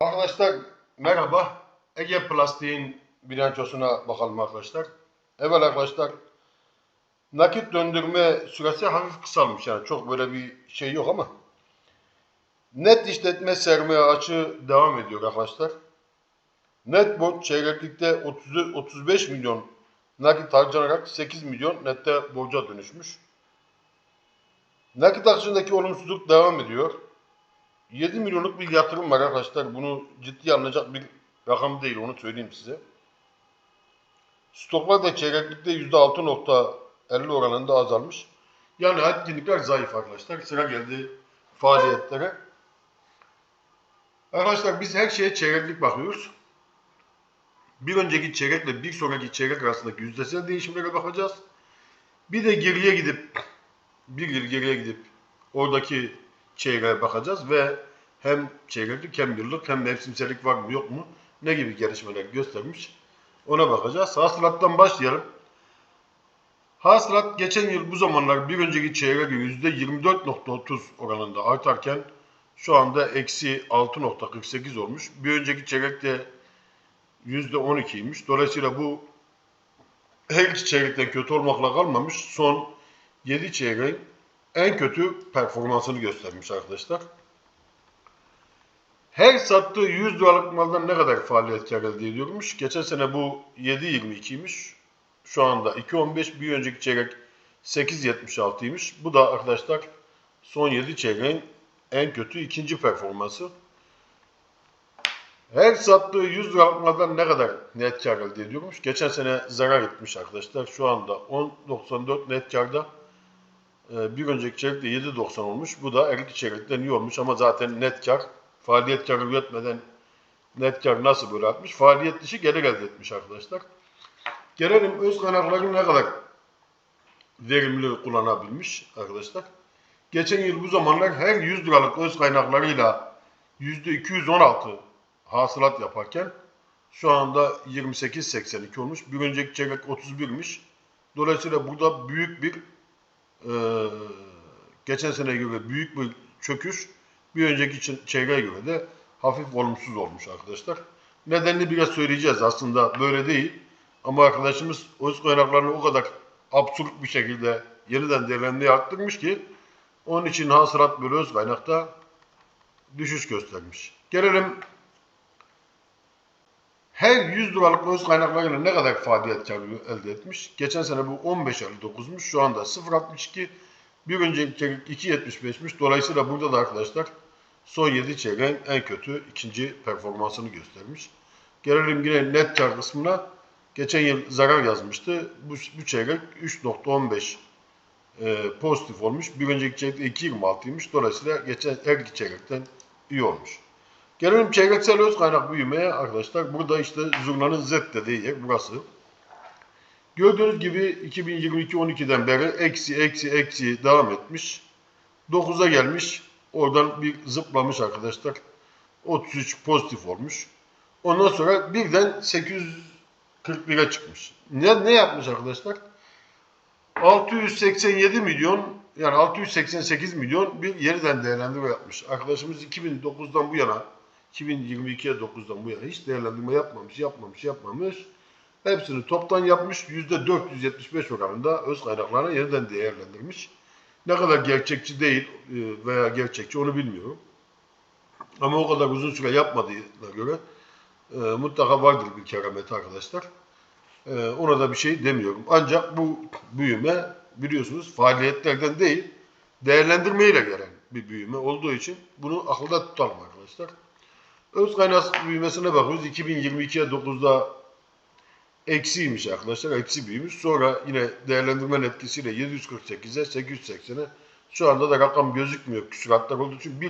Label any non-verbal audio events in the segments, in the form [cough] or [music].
Arkadaşlar merhaba. Ege Plastik'in bilançosuna bakalım arkadaşlar. Evet arkadaşlar nakit döndürme süresi hafif kısalmış yani çok böyle bir şey yok ama net işletme sermaye açığı devam ediyor arkadaşlar. Net borç çeyreklikte 30, 35 milyon nakit harcanarak 8 milyon nette borca dönüşmüş. Nakit akışındaki olumsuzluk devam ediyor. 7 milyonluk bir yatırım var arkadaşlar. Bunu ciddi alınacak bir rakam değil onu söyleyeyim size. Stoklar da çeyreklikte %6.50 oranında azalmış. Yani etkinlikler zayıf arkadaşlar. Sıra geldi faaliyetlere. Arkadaşlar biz her şeye çeyreklik bakıyoruz. Bir önceki çeyrekle bir sonraki çeyrek arasındaki yüzdesel değişimlere bakacağız. Bir de geriye gidip bir yıl geriye gidip oradaki çeyreğe bakacağız ve hem çeyreklik hem yıllık hem mevsimsellik var mı yok mu ne gibi gelişmeler göstermiş ona bakacağız. Hasılattan başlayalım. Hasılat geçen yıl bu zamanlar bir önceki çeyreğe %24.30 oranında artarken şu anda eksi 6.48 olmuş. Bir önceki çeyrekte %12'ymiş. Dolayısıyla bu her iki çeyrekten kötü olmakla kalmamış. Son 7 çeyreğin en kötü performansını göstermiş arkadaşlar. Her sattığı 100 liralık maldan ne kadar faaliyet kar elde ediyormuş? Geçen sene bu 7.22'ymiş. Şu anda 2.15 bir önceki çeyrek 8.76'ymış. Bu da arkadaşlar son 7 çeyreğin en kötü ikinci performansı. Her sattığı 100 liralık maldan ne kadar net kar elde ediyormuş? Geçen sene zarar etmiş arkadaşlar. Şu anda 10.94 net karda. Ee, bir önceki çeyrekte 7.90 olmuş. Bu da her iki çeyrekten iyi olmuş ama zaten net kar, faaliyet karı üretmeden net kar nasıl böyle artmış? Faaliyet dışı gelir elde etmiş arkadaşlar. Gelelim öz kaynaklarını ne kadar verimli kullanabilmiş arkadaşlar. Geçen yıl bu zamanlar her 100 liralık öz kaynaklarıyla %216 hasılat yaparken şu anda 28.82 olmuş. Bir önceki çeyrek 31'miş. Dolayısıyla burada büyük bir ee, geçen sene göre büyük bir çöküş bir önceki çeyreğe göre de hafif olumsuz olmuş arkadaşlar. Nedenini biraz söyleyeceğiz aslında böyle değil. Ama arkadaşımız öz kaynaklarını o kadar absürt bir şekilde yeniden değerlendirmeyi arttırmış ki onun için hasılat böyle öz kaynakta düşüş göstermiş. Gelelim her 100 liralık öz kaynaklarıyla ne kadar faaliyet karı elde etmiş? Geçen sene bu 15.59'muş. Şu anda 0.62. Bir önceki çeyrek 2.75'miş. Dolayısıyla burada da arkadaşlar son 7 çeyreğin en kötü ikinci performansını göstermiş. Gelelim yine net kar kısmına. Geçen yıl zarar yazmıştı. Bu, bu çeyrek 3.15 e, pozitif olmuş. Bir önceki çeyrekte 2.26'ymış. Dolayısıyla geçen her iki çeyrekten iyi olmuş. Gelelim çeyreksel öz kaynak büyümeye arkadaşlar. Burada işte zurnanın Z dediği yer burası. Gördüğünüz gibi 2022-12'den beri eksi eksi eksi devam etmiş. 9'a gelmiş. Oradan bir zıplamış arkadaşlar. 33 pozitif olmuş. Ondan sonra birden 841'e çıkmış. Ne, ne yapmış arkadaşlar? 687 milyon yani 688 milyon bir yeniden değerlendirme yapmış. Arkadaşımız 2009'dan bu yana 2022'ye 9'dan bu yana hiç değerlendirme yapmamış, yapmamış, yapmamış. Hepsini toptan yapmış. %475 oranında öz kaynaklarını yeniden değerlendirmiş. Ne kadar gerçekçi değil e, veya gerçekçi onu bilmiyorum. Ama o kadar uzun süre yapmadığına göre e, mutlaka vardır bir kerameti arkadaşlar. E, ona da bir şey demiyorum. Ancak bu büyüme biliyorsunuz faaliyetlerden değil değerlendirmeyle gelen bir büyüme olduğu için bunu akılda tutalım arkadaşlar. Öz kaynak büyümesine bakıyoruz. 2022'ye 9'da eksiymiş arkadaşlar. Eksi büyümüş. Sonra yine değerlendirme etkisiyle 748'e 880'e şu anda da rakam gözükmüyor. Küsuratlar olduğu için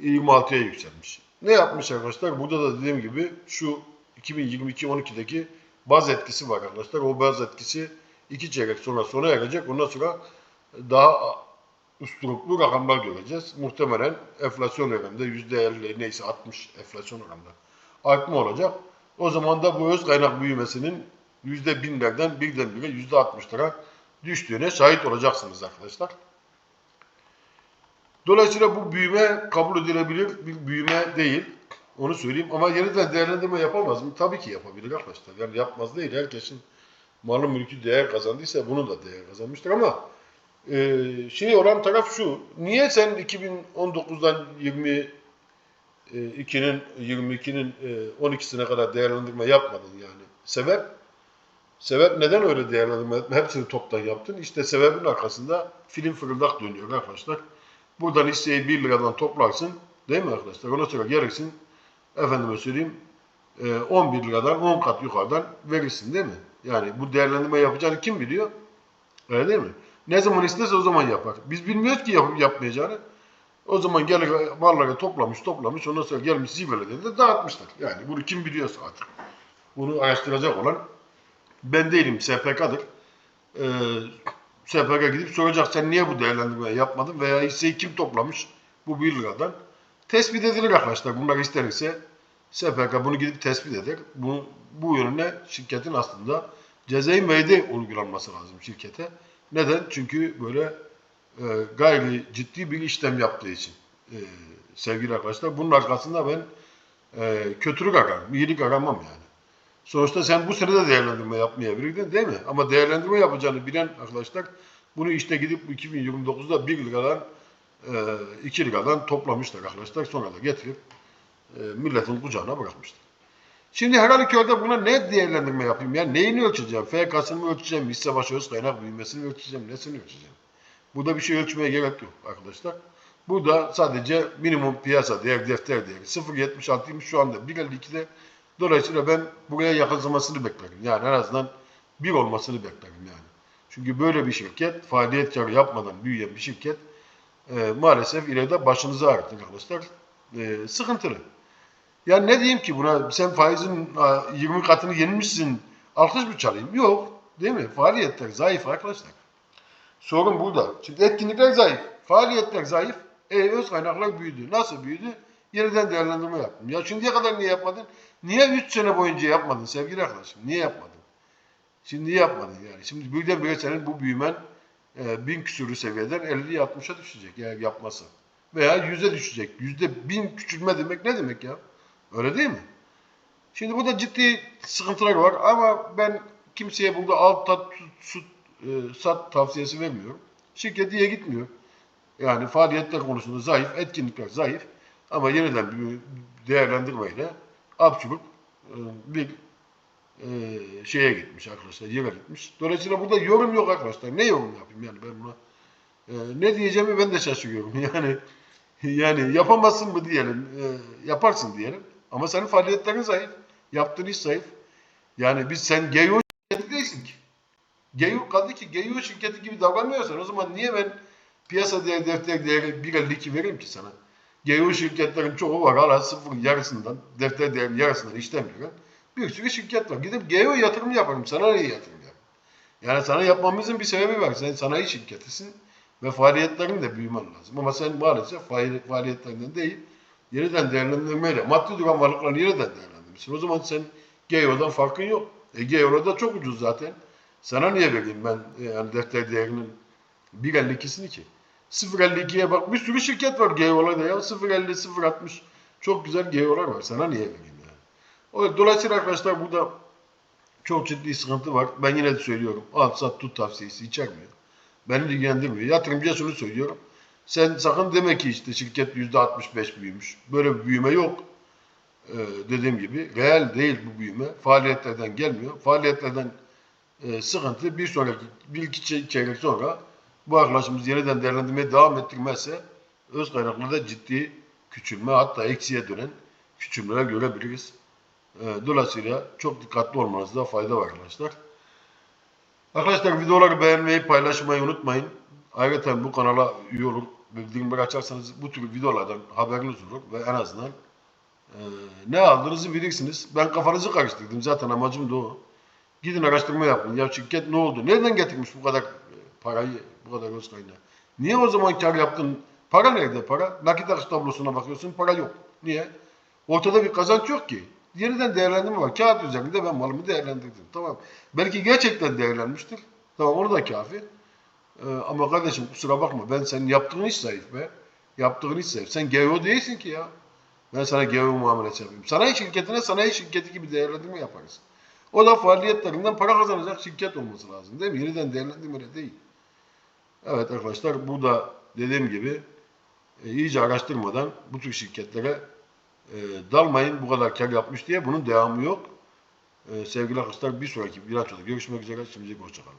1226'ya yükselmiş. Ne yapmış arkadaşlar? Burada da dediğim gibi şu 2022-12'deki baz etkisi var arkadaşlar. O baz etkisi iki çeyrek sonra sona erecek. Ondan sonra daha usturuplu rakamlar göreceğiz. Muhtemelen enflasyon oranında %50 neyse 60 enflasyon oranında artma olacak. O zaman da bu öz kaynak büyümesinin %1000'lerden birdenbire %60'lara düştüğüne şahit olacaksınız arkadaşlar. Dolayısıyla bu büyüme kabul edilebilir bir büyüme değil. Onu söyleyeyim ama yeniden değerlendirme yapamaz mı? Tabii ki yapabilir arkadaşlar. Yani yapmaz değil. Herkesin malı mülkü değer kazandıysa bunu da değer kazanmıştır ama e, şey olan taraf şu. Niye sen 2019'dan 22'nin 22'nin e, 12'sine kadar değerlendirme yapmadın yani? Sebep? Sebep neden öyle değerlendirme? Hepsini toptan yaptın. İşte sebebin arkasında film fırıldak dönüyor arkadaşlar. Buradan hisseyi 1 liradan toplarsın. Değil mi arkadaşlar? Ondan sonra gereksin efendime söyleyeyim e, 11 liradan 10 kat yukarıdan verirsin değil mi? Yani bu değerlendirme yapacağını kim biliyor? Öyle değil mi? Ne zaman isterse o zaman yapar. Biz bilmiyoruz ki yapıp yapmayacağını. O zaman gelir malları toplamış toplamış ondan sonra gelmiş zivelerini de dağıtmışlar. Yani bunu kim biliyorsa artık. Bunu araştıracak olan ben değilim SPK'dır. Ee, SPK gidip soracak sen niye bu değerlendirmeyi yapmadın veya hisseyi kim toplamış bu 1 liradan. Tespit edilir arkadaşlar. Bunlar istenirse SPK bunu gidip tespit eder. Bu, bu yönüne şirketin aslında cezai müeyyide uygulanması lazım şirkete. Neden? Çünkü böyle e, gayri ciddi bir işlem yaptığı için e, sevgili arkadaşlar. Bunun arkasında ben e, kötülük ararım, iyilik aramam yani. Sonuçta sen bu sene de değerlendirme yapmayabilirdin değil mi? Ama değerlendirme yapacağını bilen arkadaşlar bunu işte gidip 2029'da 1 liradan e, 2 liradan toplamışlar arkadaşlar. Sonra da getirip e, milletin kucağına bırakmışlar. Şimdi halükarda buna ne değerlendirme yapayım? Yani neyini ölçeceğim? FK'sını mı ölçeceğim? Hisse başı öz kaynak büyümesini mi ölçeceğim? Nesini ölçeceğim? Burada bir şey ölçmeye gerek yok arkadaşlar. Burada sadece minimum piyasa değer, defter değeri 0.76'ymış şu anda 1.52'de. Dolayısıyla ben buraya yakınsamasını beklerim. Yani en azından bir olmasını beklerim yani. Çünkü böyle bir şirket, faaliyet karı yapmadan büyüyen bir şirket e, maalesef ileride başınızı ağrıtır arkadaşlar. E, sıkıntılı. Yani ne diyeyim ki buna sen faizin a, 20 katını yenmişsin alkış mı çalayım? Yok. Değil mi? Faaliyetler zayıf arkadaşlar. Sorun burada. Şimdi etkinlikler zayıf. Faaliyetler zayıf. E, öz kaynaklar büyüdü. Nasıl büyüdü? Yeniden değerlendirme yaptım. Ya şimdiye kadar niye yapmadın? Niye 3 sene boyunca yapmadın sevgili arkadaşım? Niye yapmadın? Şimdi niye yapmadın yani? Şimdi birdenbire senin bu büyümen e, bin küsürlü seviyeden 50'ye 60'a düşecek yani yapması. Veya 100'e düşecek. Yüzde bin küçülme demek ne demek ya? Öyle değil mi? Şimdi burada ciddi sıkıntılar var ama ben kimseye burada alt tat, sut, e, sat tavsiyesi vermiyorum. Şirket diye gitmiyor. Yani faaliyetler konusunda zayıf, etkinlikler zayıf ama yeniden bir değerlendirmeyle absürt e, bir e, şeye gitmiş arkadaşlar, yere gitmiş. Dolayısıyla burada yorum yok arkadaşlar. Ne yorum yapayım yani ben buna? E, ne diyeceğimi ben de şaşırıyorum. [laughs] Yani yani yapamazsın mı diyelim, e, yaparsın diyelim. Ama senin faaliyetlerin zayıf. Yaptığın iş zayıf. Yani biz sen GEO şirketi değilsin ki. GEO kaldı ki GEO şirketi gibi davranmıyorsan o zaman niye ben piyasa değer defter değeri 1.52 vereyim ki sana? GEO şirketlerin çoğu var hala sıfır yarısından, defter değeri yarısından işlemiyor. Bir sürü şirket var. Gidip GEO yatırım yaparım. Sana niye yatırım yaparım? Yani sana yapmamızın bir sebebi var. Sen sanayi şirketisin ve faaliyetlerin de büyümen lazım. Ama sen maalesef faali- faaliyetlerinden değil, yeniden değerlendirmeyle, maddi duran varlıkları yeniden değerlendirmişsin. O zaman sen GEO'dan farkın yok. E GEO'da da çok ucuz zaten. Sana niye vereyim ben e, yani defter değerinin 1.52'sini ki? 0.52'ye bak bir sürü şirket var GEO'larda ya. 0.50, 0.60 çok güzel GEO'lar var. Sana niye vereyim yani? O, dolayısıyla arkadaşlar burada çok ciddi sıkıntı var. Ben yine de söylüyorum. Al sat tut tavsiyesi içermiyor. Beni ilgilendirmiyor. Yatırımcıya şunu söylüyorum. Sen sakın deme ki işte şirket %65 büyümüş. Böyle bir büyüme yok. Ee, dediğim gibi reel değil bu büyüme. Faaliyetlerden gelmiyor. Faaliyetlerden e, sıkıntı bir sonraki bir iki çey- çeyrek sonra bu arkadaşımız yeniden değerlendirmeye devam ettirmezse öz kaynaklarda ciddi küçülme hatta eksiye dönen küçülmeler görebiliriz. Ee, dolayısıyla çok dikkatli olmanızda fayda var arkadaşlar. Arkadaşlar videoları beğenmeyi, paylaşmayı unutmayın. Ayrıca bu kanala üye olur, bildirimleri açarsanız bu tür videolardan haberiniz olur ve en azından e, ne aldığınızı bilirsiniz. Ben kafanızı karıştırdım zaten amacım da o. Gidin araştırma yapın. Ya şirket ne oldu? Nereden getirmiş bu kadar e, parayı, bu kadar öz kaynağı? Niye o zaman kar yaptın? Para nerede para? Nakit akış tablosuna bakıyorsun para yok. Niye? Ortada bir kazanç yok ki. Yeniden değerlendirme var. Kağıt üzerinde ben malımı değerlendirdim. Tamam. Belki gerçekten değerlenmiştir. Tamam onu da kafi. Ee, ama kardeşim kusura bakma ben senin yaptığın iş zayıf be. Yaptığın iş zayıf. Sen GEO değilsin ki ya. Ben sana gemi muamelesi yapayım. Sanayi şirketine sanayi şirketi gibi değerlendirme yaparız. O da faaliyetlerinden para kazanacak şirket olması lazım değil mi? Yeniden değerlendirme değil. Evet arkadaşlar burada dediğim gibi e, iyice araştırmadan bu tür şirketlere e, dalmayın bu kadar kar yapmış diye bunun devamı yok. E, sevgili arkadaşlar bir sonraki bilançoda görüşmek üzere. Şimdilik hoşçakalın.